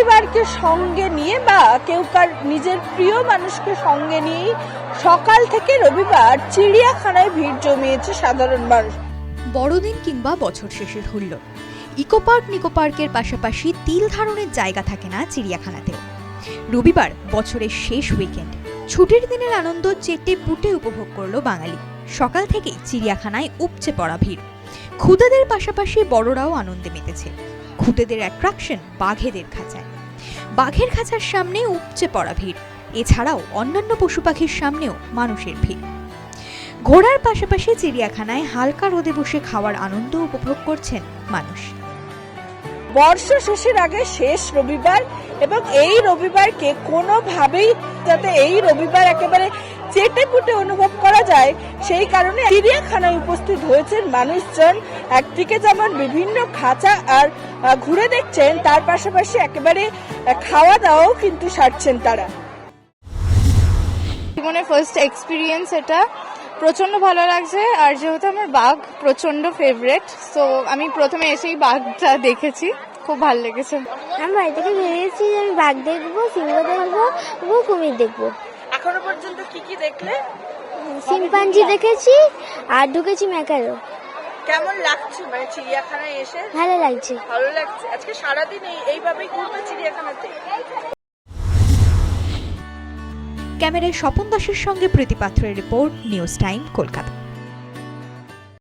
পরিবারকে সঙ্গে নিয়ে বা কেউ কার নিজের প্রিয় মানুষকে সঙ্গে নিয়েই সকাল থেকে রবিবার চিড়িয়াখানায় ভিড় জমিয়েছে সাধারণ মানুষ। বড়দিন কিংবা বছর শেষের হুল্লো ইকো পার্ক, নিকো পার্কের পাশাপাশি তিল ধারণের জায়গা থাকে না চিড়িয়াখানাতেও রবিবার বছরের শেষ উইকেন্ড ছুটির দিনের আনন্দ চেটে পুটে উপভোগ করল বাঙালি। সকাল থেকেই চিড়িয়াখানায় উপচে পড়া ভিড়। খুদেদের পাশাপাশি বড়রাও আনন্দে মেতেছে। খুদেদের অ্যাট্রাকশন বাঘেদের খাঁচায়। বাঘের খাঁচার সামনে উপচে পড়া ভিড়। এছাড়াও অন্যান্য পশু পাখির সামনেও মানুষের ভিড়। ঘোড়ার পাশাপাশি চিড়িয়াখানায় হালকা রোদে বসে খাওয়ার আনন্দ উপভোগ করছেন মানুষ। বর্ষ শেষের আগে শেষ রবিবার এবং এই রবিবারকে কোনোভাবেই যাতে এই রবিবার একেবারে চেটে পুটে অনুভব করা যায় সেই কারণে চিড়িয়াখানায় উপস্থিত হয়েছেন মানুষজন। একদিকে যেমন বিভিন্ন খাঁচা আর ঘুরে দেখছেন তার পাশাপাশি একেবারে খাওয়া দাওয়াও কিন্তু সারছেন তারা। জীবনের ফার্স্ট এক্সপিরিয়েন্স এটা। প্রচণ্ড ভালো লাগছে আর যেহেতু আমার বাঘ প্রচণ্ড ফেভারেট সো আমি প্রথমে এসেই বাঘটা দেখেছি। খুব ভালো লেগেছে। আমি বাড়ি থেকে ভেবেছি যে আমি বাঘ দেখব সিংহ দেখব এবং কুমির দেখব। এখনও পর্যন্ত কি কি দেখলে? শিম্পাঞ্জি দেখেছি আর ঢুকেছি ম্যাকারও কেমন লাগছে? মানে চিড়িয়াখানায় এসে? ভালো লাগছে। ভালো লাগছে। আজকে সারাদিন এইভাবেই ঘুরবে চিড়িয়াখানাতে? ক্যামেরায় স্বপন দাসের সঙ্গে প্রীতি পাত্রের রিপোর্ট নিউজ টাইম কলকাতা।